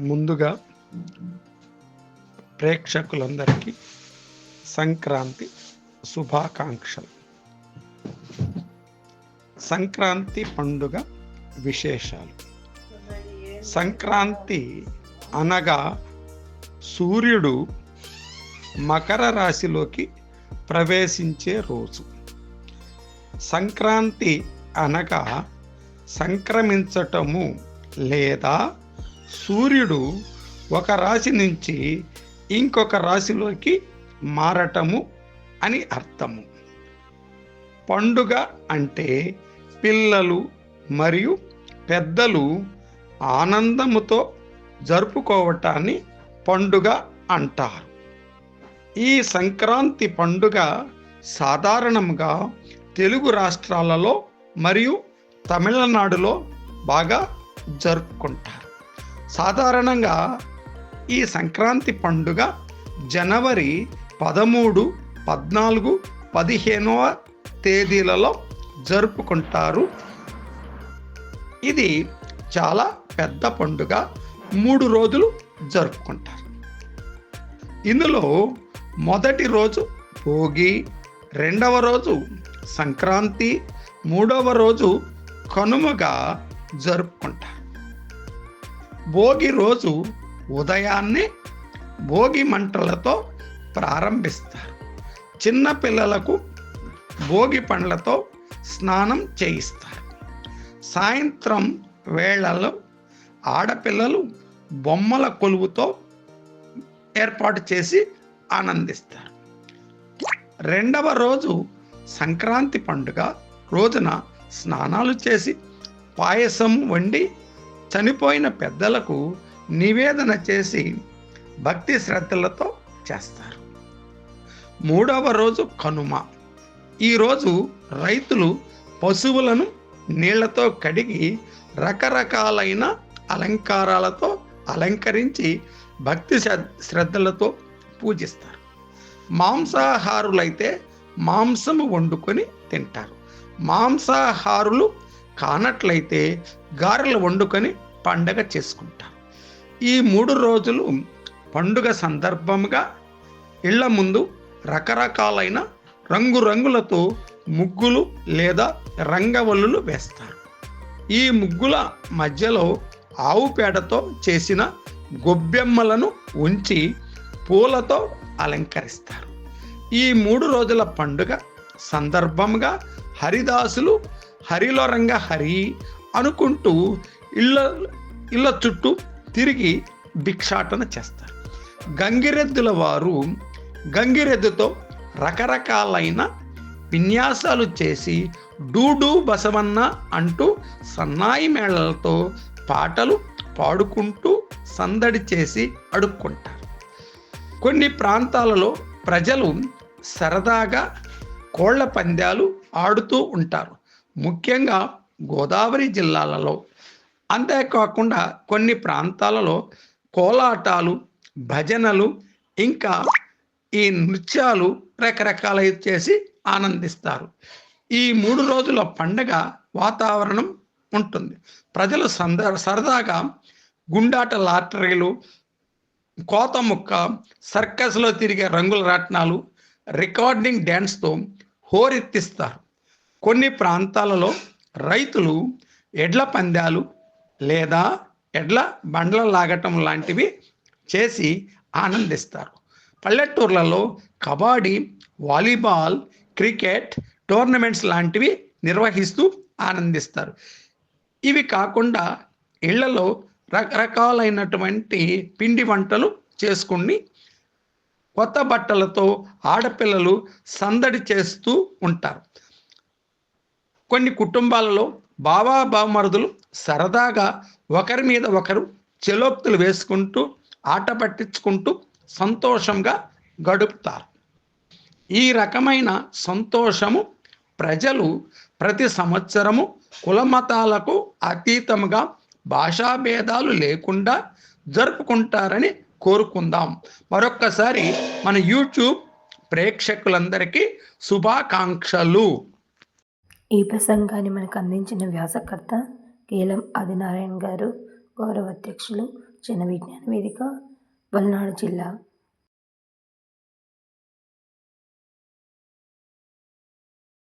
ముందుగా ప్రేక్షకులందరికీ సంక్రాంతి శుభాకాంక్షలు. సంక్రాంతి పండుగ విశేషాలు. సంక్రాంతి అనగా సూర్యుడు మకర రాశిలోకి ప్రవేశించే రోజు. సంక్రాంతి అనగా సంక్రమించటము లేదా సూర్యుడు ఒక రాశి నుంచి ఇంకొక రాశిలోకి మారటము అని అర్థము. పండుగ అంటే పిల్లలు మరియు పెద్దలు ఆనందముతో జరుపుకోవటాన్ని పండుగ అంటారు. ఈ సంక్రాంతి పండుగ సాధారణంగా తెలుగు రాష్ట్రాలలో మరియు తమిళనాడులో బాగా జరుపుకుంటారు. సాధారణంగా ఈ సంక్రాంతి పండుగ జనవరి పదమూడు పద్నాలుగు పదిహేనవ తేదీలలో జరుపుకుంటారు. ఇది చాలా పెద్ద పండుగ. మూడు రోజులు జరుపుకుంటారు. ఇందులో మొదటి రోజు భోగి రెండవ రోజు సంక్రాంతి మూడవ రోజు కనుమగా జరుపుకుంటారు. భోగి రోజు ఉదయాన్నే భోగి మంటలతో ప్రారంభిస్తారు. చిన్నపిల్లలకు భోగి పండ్లతో స్నానం చేయిస్తారు. సాయంత్రం వేళలో ఆడపిల్లలు బొమ్మల కొలువుతో ఏర్పాటు చేసి ఆనందిస్తారు. రెండవ రోజు సంక్రాంతి పండుగ రోజున స్నానాలు చేసి పాయసం వండి చనిపోయిన పెద్దలకు నివేదన చేసి భక్తి శ్రద్ధలతో చేస్తారు. మూడవ రోజు కనుమ. ఈరోజు రైతులు పశువులను నీళ్ళతో కడిగి రకరకాలైన అలంకారాలతో అలంకరించి భక్తి శ్రద్ధలతో పూజిస్తారు. మాంసాహారులైతే మాంసము వండుకొని తింటారు. మాంసాహారులు కానట్లయితే గారెలు వండుకొని పండగ చేసుకుంటాం ఈ మూడు రోజులు పండుగ సందర్భంగా ఇళ్ళ ముందు రకరకాలైన రంగురంగులతో ముగ్గులు లేదా రంగవల్లులు వేస్తారు. ఈ ముగ్గుల మధ్యలో ఆవు పేడతో చేసిన గొబ్బెమ్మలను ఉంచి పూలతో అలంకరిస్తారు. ఈ మూడు రోజుల పండుగ సందర్భంగా హరిదాసులు హరిలో రంగ హరి అనుకుంటూ ఇళ్ళ ఇళ్ళ చుట్టూ తిరిగి భిక్షాటన చేస్తారు. గంగిరెద్దుల వారు గంగిరెద్దుతో రకరకాలైన విన్యాసాలు చేసి డూడు బసవన్న అంటూ సన్నాయి మేళలతో పాటలు పాడుకుంటూ సందడి చేసి అడుక్కుంటారు. కొన్ని ప్రాంతాలలో ప్రజలు సరదాగా కోళ్ళ పందాలు ఆడుతూ ఉంటారు. ముఖ్యంగా గోదావరి జిల్లాలలో. అంతేకాకుండా కొన్ని ప్రాంతాలలో కోలాటాలు భజనలు ఇంకా ఈ నృత్యాలు రకరకాలై చేసి ఆనందిస్తారు. ఈ మూడు రోజుల పండగ వాతావరణం ఉంటుంది. ప్రజలు సంద సరదాగా గుండాట లాటరీలు కోత ముక్క సర్కస్లో తిరిగే రంగుల రాట్నాలు రికార్డింగ్ డ్యాన్స్తో హోరెత్తిస్తారు. కొన్ని ప్రాంతాలలో రైతులు ఎడ్ల పందాలు లేదా ఎడ్ల బండ్ల లాగటం లాంటివి చేసి ఆనందిస్తారు. పల్లెటూర్లలో కబడ్డీ వాలీబాల్ క్రికెట్ టోర్నమెంట్స్ లాంటివి నిర్వహిస్తూ ఆనందిస్తారు. ఇవి కాకుండా ఇళ్ళలో రకరకాలైనటువంటి పిండి వంటలు చేసుకుని కొత్త బట్టలతో ఆడపిల్లలు సందడి చేస్తూ ఉంటారు. కొన్ని కుటుంబాలలో బావా బావమరుదులు సరదాగా ఒకరి మీద ఒకరు చెలోక్తులు వేసుకుంటూ ఆట పట్టించుకుంటూ సంతోషంగా గడుపుతారు. ఈ రకమైన సంతోషము ప్రజలు ప్రతి సంవత్సరము కులమతాలకు అతీతముగా భాషా భేదాలు లేకుండా జరుపుకుంటారని కోరుకుందాం. మరొక్కసారి మన యూట్యూబ్ ప్రేక్షకులందరికీ శుభాకాంక్షలు. ఈ ప్రసంగాన్ని మనకు అందించిన వ్యాసకర్త కేలం ఆదినారాయణ గారు గౌరవ అధ్యక్షులు జన విజ్ఞాన వేదిక పల్నాడు జిల్లా